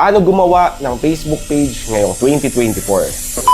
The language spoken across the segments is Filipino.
paano gumawa ng Facebook page ngayong 2024.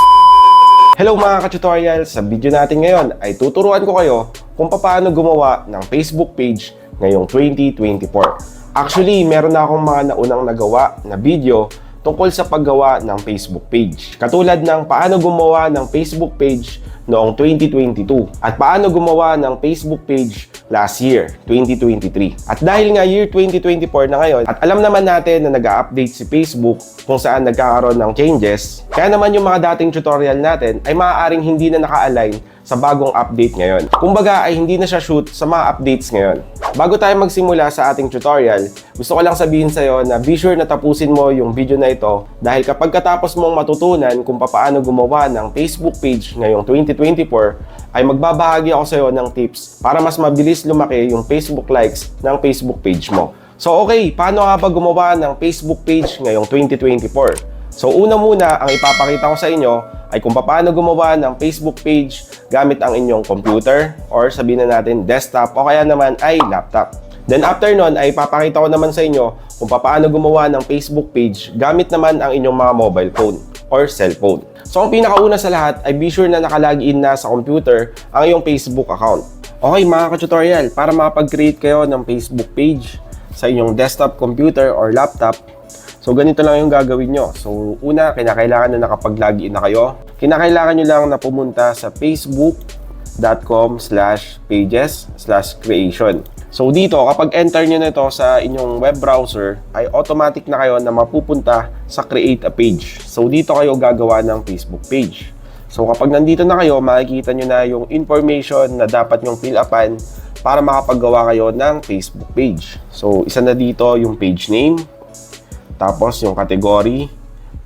Hello mga ka-tutorial! Sa video natin ngayon ay tuturuan ko kayo kung paano gumawa ng Facebook page ngayong 2024. Actually, meron na akong mga naunang nagawa na video tungkol sa paggawa ng Facebook page. Katulad ng paano gumawa ng Facebook page noong 2022 at paano gumawa ng Facebook page last year, 2023. At dahil nga year 2024 na ngayon at alam naman natin na nag-update si Facebook kung saan nagkakaroon ng changes, kaya naman yung mga dating tutorial natin ay maaaring hindi na naka-align sa bagong update ngayon. Kumbaga ay hindi na siya shoot sa mga updates ngayon. Bago tayo magsimula sa ating tutorial, gusto ko lang sabihin sa'yo na be sure na tapusin mo yung video na ito dahil kapag katapos mong matutunan kung paano gumawa ng Facebook page ngayong 2024, ay magbabahagi ako sa'yo ng tips para mas mabilis lumaki yung Facebook likes ng Facebook page mo. So okay, paano nga ba gumawa ng Facebook page ngayong 2024? So una muna, ang ipapakita ko sa inyo ay kung paano gumawa ng Facebook page gamit ang inyong computer or sabihin na natin desktop o kaya naman ay laptop. Then after nun ay ipapakita ko naman sa inyo kung paano gumawa ng Facebook page gamit naman ang inyong mga mobile phone or cellphone. So ang pinakauna sa lahat ay be sure na nakalagin na sa computer ang iyong Facebook account. Okay mga ka-tutorial, para makapag-create kayo ng Facebook page sa inyong desktop computer or laptop, So, ganito lang yung gagawin nyo. So, una, kinakailangan na nakapag-login na kayo. Kinakailangan nyo lang na pumunta sa facebook.com slash pages slash creation. So, dito, kapag enter nyo na ito sa inyong web browser, ay automatic na kayo na mapupunta sa create a page. So, dito kayo gagawa ng Facebook page. So, kapag nandito na kayo, makikita nyo na yung information na dapat nyong fill upan para makapaggawa kayo ng Facebook page. So, isa na dito yung page name, tapos yung category,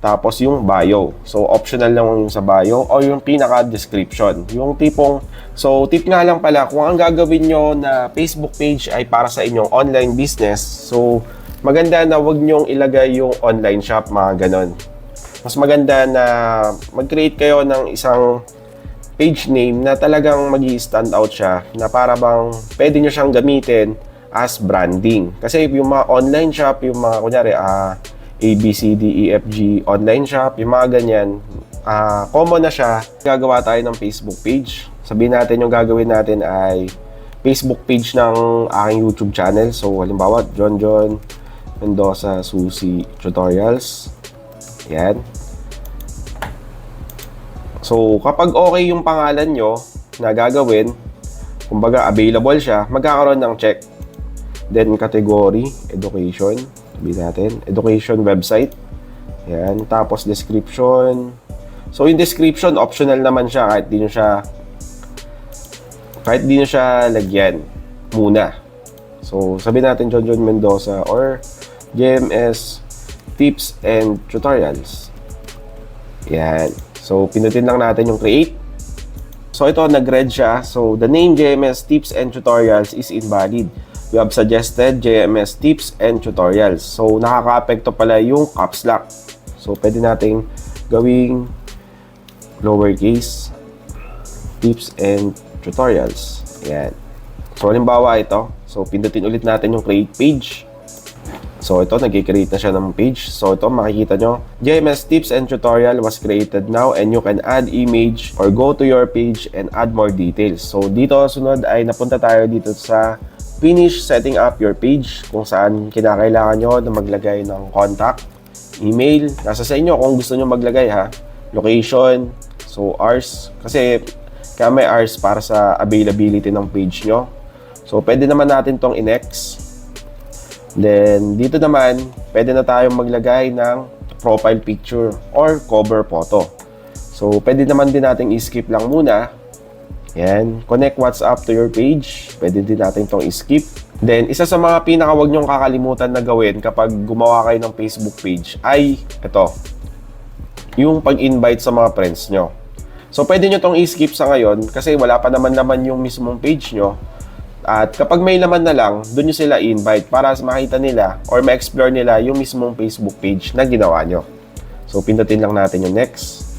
tapos yung bio. So, optional lang yung sa bio o yung pinaka-description. Yung tipong, so tip nga lang pala, kung ang gagawin nyo na Facebook page ay para sa inyong online business, so maganda na wag nyong ilagay yung online shop, mga ganon. Mas maganda na mag-create kayo ng isang page name na talagang mag stand out siya, na para bang pwede nyo siyang gamitin as branding. Kasi yung mga online shop, yung mga kunyari, ah, A, B, C, E, online shop, yung mga ganyan, ah, common na siya. Gagawa tayo ng Facebook page. Sabihin natin yung gagawin natin ay Facebook page ng aking YouTube channel. So, halimbawa, John John Mendoza Susi Tutorials. Yan. So, kapag okay yung pangalan nyo na gagawin, kumbaga available siya, magkakaroon ng check. Then, category, education. Sabihin natin, education website. Yan. Tapos, description. So, yung description, optional naman siya kahit di nyo siya kahit di nyo siya lagyan muna. So, sabihin natin John John Mendoza or JMS Tips and Tutorials. Yan. So, pinutin lang natin yung create. So, ito, nag-red siya. So, the name JMS Tips and Tutorials is invalid. We have suggested JMS Tips and Tutorials. So, nakaka-apekto pala yung caps lock. So, pwede nating gawing lowercase tips and tutorials. Yan. So, halimbawa ito. So, pindutin ulit natin yung create page. So, ito, nag-create na siya ng page. So, ito, makikita nyo. JMS Tips and Tutorial was created now and you can add image or go to your page and add more details. So, dito, sunod ay napunta tayo dito sa finish setting up your page kung saan kinakailangan nyo na maglagay ng contact, email. Nasa sa inyo kung gusto nyo maglagay ha. Location, so hours. Kasi kaya may hours para sa availability ng page nyo. So, pwede naman natin tong in-X. Then, dito naman, pwede na tayong maglagay ng profile picture or cover photo. So, pwede naman din natin i-skip lang muna. Yan. Connect WhatsApp to your page. Pwede din natin itong i-skip. Then, isa sa mga pinaka wag nyong kakalimutan na gawin kapag gumawa kayo ng Facebook page ay ito. Yung pag-invite sa mga friends nyo. So, pwede nyo itong i-skip sa ngayon kasi wala pa naman naman yung mismong page nyo. At kapag may laman na lang, doon nyo sila invite para makita nila or ma-explore nila yung mismong Facebook page na ginawa nyo. So, pindutin lang natin yung next.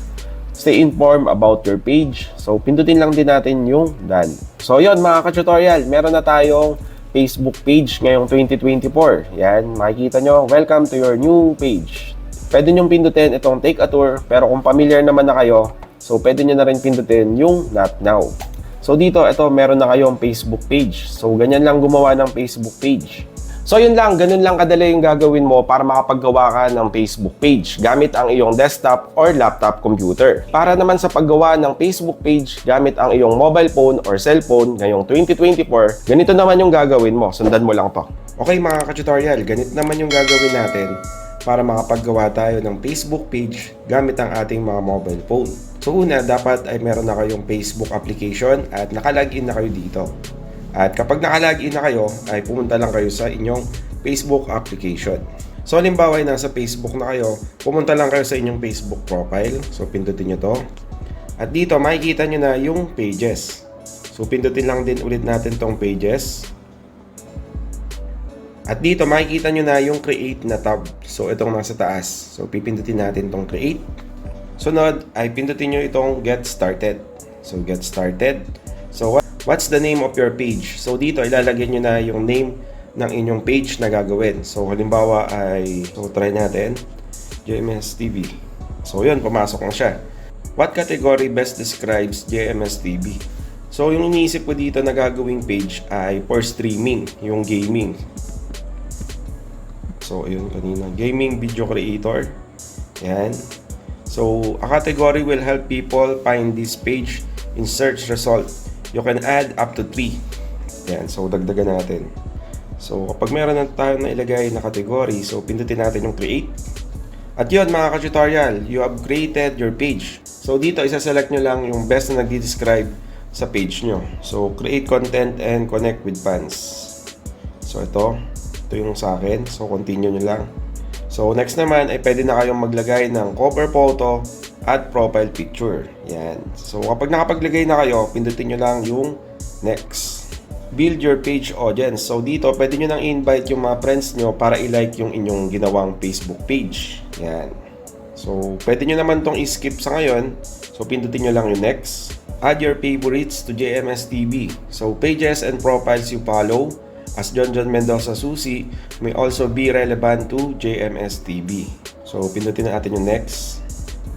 Stay informed about your page. So, pindutin lang din natin yung done. So, yon mga ka-tutorial, meron na tayong Facebook page ngayong 2024. Yan, makikita nyo, welcome to your new page. Pwede nyo pindutin itong take a tour, pero kung familiar naman na kayo, so pwede nyo na rin pindutin yung not now. So dito, ito, meron na kayong Facebook page. So ganyan lang gumawa ng Facebook page. So yun lang, ganun lang kadali yung gagawin mo para makapaggawa ka ng Facebook page gamit ang iyong desktop or laptop computer. Para naman sa paggawa ng Facebook page gamit ang iyong mobile phone or cellphone ngayong 2024, ganito naman yung gagawin mo. Sundan mo lang to. Okay mga ka-tutorial, ganito naman yung gagawin natin para makapaggawa tayo ng Facebook page gamit ang ating mga mobile phone. So una, dapat ay meron na kayong Facebook application at nakalagin na kayo dito. At kapag nakalagin na kayo, ay pumunta lang kayo sa inyong Facebook application. So halimbawa ay nasa Facebook na kayo, pumunta lang kayo sa inyong Facebook profile. So pindutin nyo to. At dito makikita nyo na yung pages. So pindutin lang din ulit natin tong pages. At dito makikita nyo na yung create na tab. So itong nasa taas. So pipindutin natin tong create. Sunod ay pindutin nyo itong get started. So get started. What's the name of your page? So dito ilalagay nyo na yung name ng inyong page na gagawin. So halimbawa ay so try natin JMS TV. So yun pumasok na siya. What category best describes JMS TV? So yung iniisip ko dito na gagawing page ay for streaming, yung gaming. So, ayun kanina. Gaming video creator. Yan. So, a category will help people find this page in search result. You can add up to 3. Yan. So, dagdagan natin. So, kapag meron na tayo na ilagay na category, so, pindutin natin yung create. At yun, mga ka-tutorial, you have created your page. So, dito, isa-select nyo lang yung best na nagdi-describe sa page nyo. So, create content and connect with fans. So, ito ito yung sa akin. So, continue nyo lang. So, next naman ay pwede na kayong maglagay ng cover photo at profile picture. Yan. So, kapag nakapaglagay na kayo, pindutin nyo lang yung next. Build your page audience. So, dito, pwede nyo nang invite yung mga friends nyo para i-like yung inyong ginawang Facebook page. Yan. So, pwede nyo naman tong i-skip sa ngayon. So, pindutin nyo lang yung next. Add your favorites to JMS TV. So, pages and profiles you follow as John John Mendoza Susi may also be relevant to JMS TV. So, pindutin natin yung next.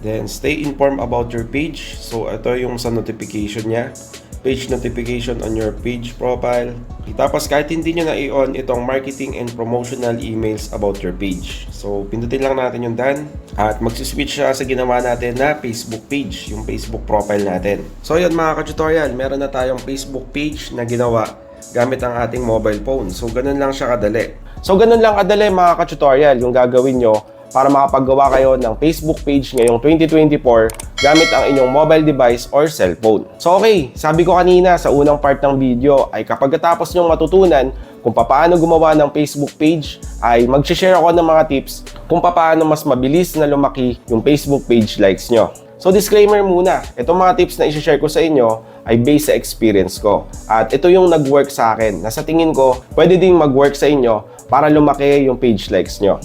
Then, stay informed about your page. So, ito yung sa notification niya. Page notification on your page profile. Tapos, kahit hindi nyo na i-on itong marketing and promotional emails about your page. So, pindutin lang natin yung done. At magsiswitch siya sa ginawa natin na Facebook page, yung Facebook profile natin. So, yun mga ka-tutorial, meron na tayong Facebook page na ginawa gamit ang ating mobile phone. So, ganun lang siya kadali. So, ganun lang kadali mga ka-tutorial yung gagawin nyo para makapaggawa kayo ng Facebook page ngayong 2024 gamit ang inyong mobile device or cellphone. So okay, sabi ko kanina sa unang part ng video ay kapag katapos nyong matutunan kung paano gumawa ng Facebook page ay mag-share ako ng mga tips kung paano mas mabilis na lumaki yung Facebook page likes nyo. So disclaimer muna, itong mga tips na i-share ko sa inyo ay based sa experience ko. At ito yung nag-work sa akin na sa tingin ko pwede ding mag-work sa inyo para lumaki yung page likes nyo.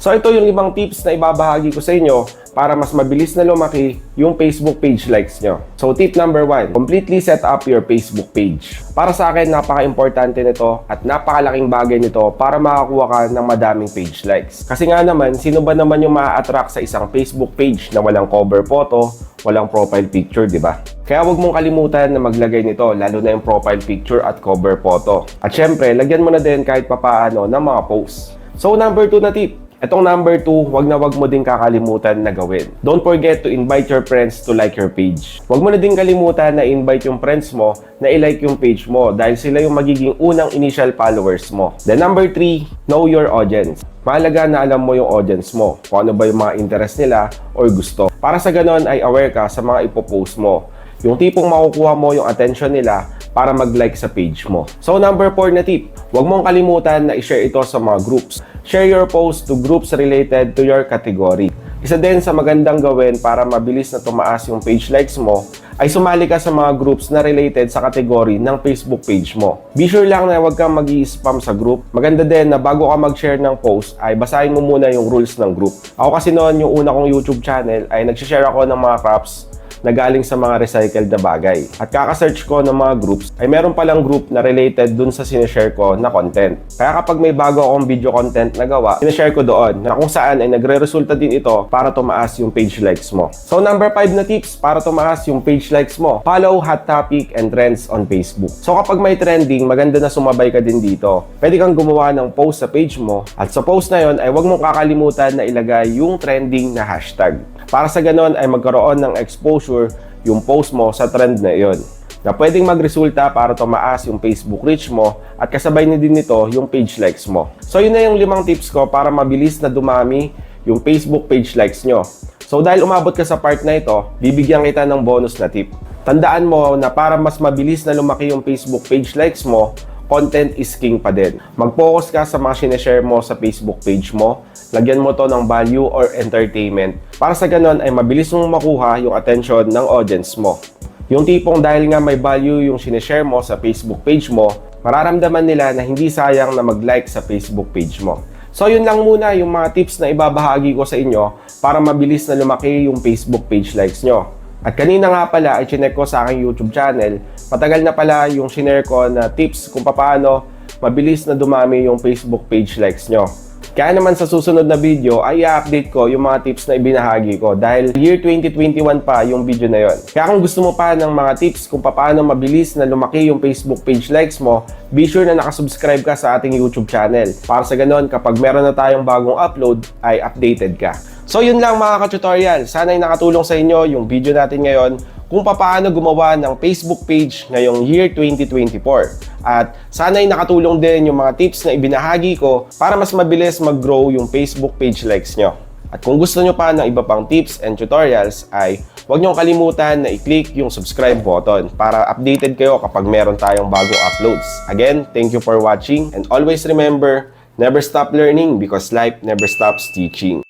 So ito yung limang tips na ibabahagi ko sa inyo para mas mabilis na lumaki yung Facebook page likes nyo. So tip number one, completely set up your Facebook page. Para sa akin, napaka-importante nito at napakalaking bagay nito para makakuha ka ng madaming page likes. Kasi nga naman, sino ba naman yung ma-attract sa isang Facebook page na walang cover photo, walang profile picture, di ba? Kaya huwag mong kalimutan na maglagay nito, lalo na yung profile picture at cover photo. At syempre, lagyan mo na din kahit papaano ng mga posts. So number 2 na tip, Itong number 2, wag na wag mo din kakalimutan na gawin. Don't forget to invite your friends to like your page. Wag mo na din kalimutan na invite yung friends mo na i-like yung page mo dahil sila yung magiging unang initial followers mo. Then number 3, know your audience. Mahalaga na alam mo yung audience mo, kung ano ba yung mga interest nila or gusto. Para sa ganon ay aware ka sa mga ipopost mo. Yung tipong makukuha mo yung attention nila para mag-like sa page mo. So number 4 na tip, huwag mong kalimutan na i-share ito sa mga groups. Share your post to groups related to your category. Isa din sa magandang gawin para mabilis na tumaas yung page likes mo ay sumali ka sa mga groups na related sa category ng Facebook page mo. Be sure lang na huwag kang mag spam sa group. Maganda din na bago ka mag-share ng post ay basahin mo muna yung rules ng group. Ako kasi noon yung una kong YouTube channel ay nag-share ako ng mga crops na galing sa mga recycled na bagay. At kaka-search ko ng mga groups ay meron palang group na related dun sa sinishare ko na content. Kaya kapag may bago akong video content na gawa, sinishare ko doon na kung saan ay nagre-resulta din ito para tumaas yung page likes mo. So number 5 na tips para tumaas yung page likes mo, follow hot topic and trends on Facebook. So kapag may trending, maganda na sumabay ka din dito. Pwede kang gumawa ng post sa page mo at sa post na yon ay huwag mong kakalimutan na ilagay yung trending na hashtag. Para sa ganon ay magkaroon ng exposure yung post mo sa trend na yon na pwedeng magresulta para tumaas yung Facebook reach mo at kasabay na din nito yung page likes mo. So yun na yung limang tips ko para mabilis na dumami yung Facebook page likes nyo. So dahil umabot ka sa part na ito, bibigyan kita ng bonus na tip. Tandaan mo na para mas mabilis na lumaki yung Facebook page likes mo, content is king pa din. Mag-focus ka sa mga sineshare mo sa Facebook page mo, lagyan mo to ng value or entertainment para sa ganon ay mabilis mong makuha yung attention ng audience mo. Yung tipong dahil nga may value yung sineshare mo sa Facebook page mo, mararamdaman nila na hindi sayang na mag-like sa Facebook page mo. So yun lang muna yung mga tips na ibabahagi ko sa inyo para mabilis na lumaki yung Facebook page likes nyo. At kanina nga pala ay chinek ko sa aking YouTube channel, matagal na pala yung shinare ko na tips kung paano mabilis na dumami yung Facebook page likes nyo. Kaya naman sa susunod na video ay i-update ko yung mga tips na ibinahagi ko dahil year 2021 pa yung video na yon. Kaya kung gusto mo pa ng mga tips kung paano mabilis na lumaki yung Facebook page likes mo, be sure na nakasubscribe ka sa ating YouTube channel. Para sa ganon, kapag meron na tayong bagong upload, ay updated ka. So yun lang mga ka-tutorial. Sana'y nakatulong sa inyo yung video natin ngayon kung paano gumawa ng Facebook page ngayong year 2024. At sana'y nakatulong din yung mga tips na ibinahagi ko para mas mabilis mag-grow yung Facebook page likes nyo. At kung gusto nyo pa ng iba pang tips and tutorials ay huwag nyo kalimutan na i-click yung subscribe button para updated kayo kapag meron tayong bagong uploads. Again, thank you for watching and always remember, never stop learning because life never stops teaching.